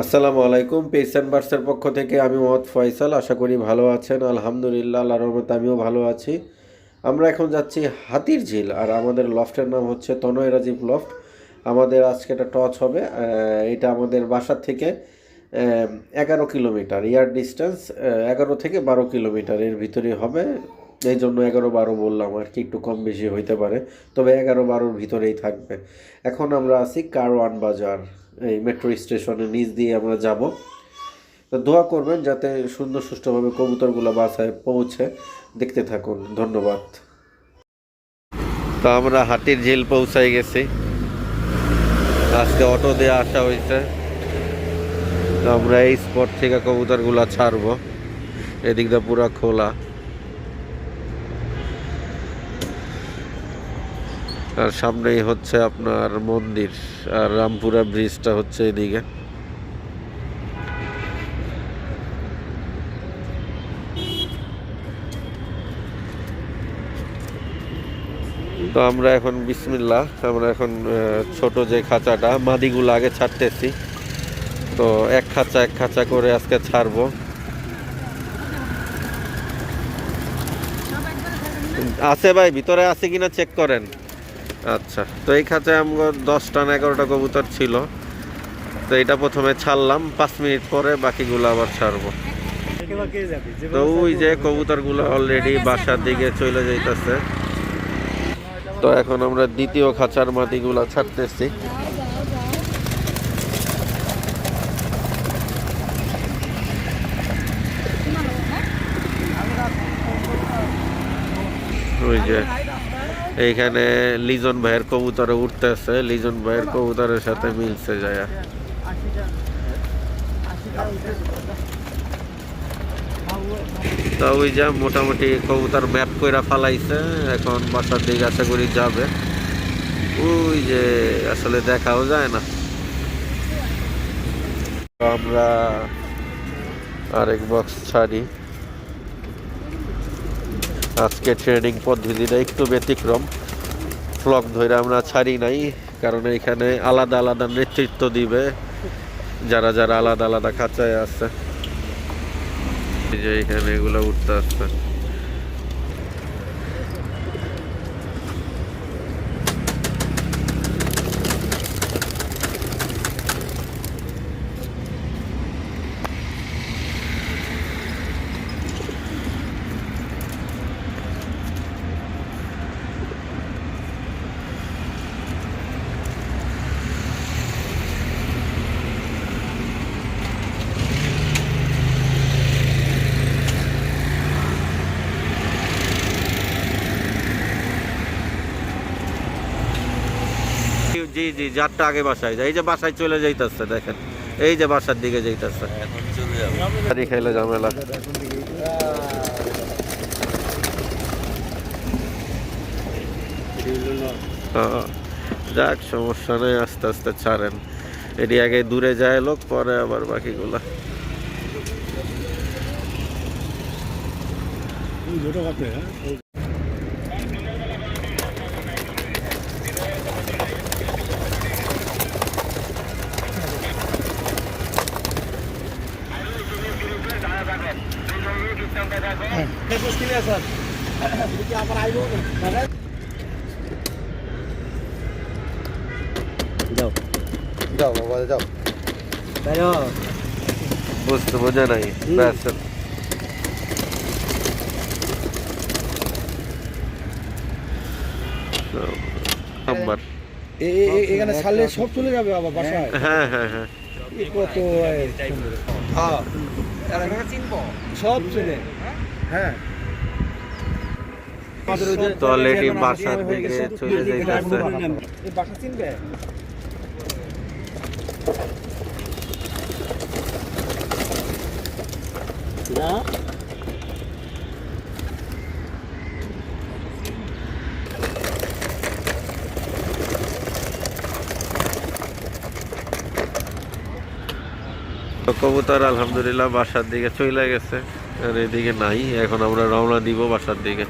আসসালামু আলাইকুম পেসান বার্সের পক্ষ থেকে আমি মোহাম্মদ ফয়সাল। আশা করি ভালো আছেন। আলহামদুলিল্লাহ আল্লাহ আমিও ভালো আছি। আমরা এখন যাচ্ছি হাতির ঝিল, আর আমাদের লফটের নাম হচ্ছে তনয় রাজীব লফট আমাদের আজকে একটা টচ হবে এটা আমাদের বাসার থেকে এগারো কিলোমিটার, ইয়ার ডিস্টেন্স এগারো থেকে বারো কিলোমিটারের ভিতরে হবে। এই জন্য এগারো বারো বললাম, আর কি একটু কম বেশি হইতে পারে, তবে এগারো বারোর ভিতরেই থাকবে। এখন আমরা আছি কারওয়ান বাজার। এই মেট্রো স্টেশনের নিচ দিয়ে আমরা যাব। তো দোয়া করবেন যাতে সুন্দর সুষ্ঠুভাবে কবুতরগুলো বাসায় পৌঁছে। দেখতে থাকুন। ধন্যবাদ। তো আমরা হাতির ঝিল পৌঁছাই গেছি। আজকে অটো দিয়ে আসা হয়েছে। তো আমরা এই স্পট থেকে কবুতরগুলো ছাড়বো। এদিকটা পুরো খোলা। আর সামনেই হচ্ছে আপনার মন্দির, আর রামপুরা ব্রিজটা হচ্ছে এদিকে। তো আমরা এখন বিসমিল্লা আমরা এখন ছোট যে খাঁচাটা, মাদিগুলো আগে ছাড়তেছি। তো এক খাঁচা এক খাঁচা করে আজকে ছাড়বো। আছে ভাই, ভিতরে আছে কিনা চেক করেন। আচ্ছা তো এই খাঁচায় আমার দশটা না এগারোটা কবুতর ছিল। তো এটা প্রথমে ছাড়লাম, পাঁচ মিনিট পরে বাকিগুলো আবার ছাড়বো। তো ওই যে কবুতরগুলো অলরেডি বাসার দিকে চলে যাইতেছে। তো এখন আমরা দ্বিতীয় খাঁচার মাটিগুলা ছাড়তেছি। ওই যে এইখানে লিজন ভাইয়ের কবুতরে উঠতেছে, লিজন ভাইয়ের কবুতরের সাথে মিলছে যায়। তো ওই যা মোটামুটি কবুতর ম্যাপ কইরা ফালাইছে, এখন বাসার দিকে আশা করি যাবে। ওই যে আসলে দেখাও যায় না। আমরা আরেক বক্স ছাড়ি। আজকে ট্রেনিং পদ্ধতিটা একটু ব্যতিক্রম। ফ্লক ধরে আমরা ছাড়ি নাই, কারণ এখানে আলাদা আলাদা নেতৃত্ব দিবে, যারা যারা আলাদা আলাদা খাঁচায় আছে। যে এখানে এগুলো উঠতে আসছে। জি জি যারটা আগে বাসায় যায়। এই যে বাসায় চলে যাইতেছে দেখেন। এই যে বাসার দিকে যাইতেছে। গাড়ি খাইলে ঝামেলা। হ্যাঁ, যাক সমস্যা নেই আস্তে আস্তে ছাড়েন। এটি আগে দূরে যায় লোক পরে আবার বাকিগুলা। যাও। বাবা যাও। বুঝতে বোঝা নাই ব্যাস নাম্বার। এখানে ছাড়লে সব চলে যাবে আবার বাসায়। হ্যাঁ হ্যাঁ হ্যাঁ। কত হ্যাঁ। সব চলে হ্যাঁ। তো অলরেডি বাসার দিকে চলে যাইতেছে? বাসা চিনবে না? কবুতর আলহামদুলিল্লাহ বাসার দিকে চলে গেছে। আর এদিকে নাই, এখন আমরা রওনা দিব বাসার দিকে।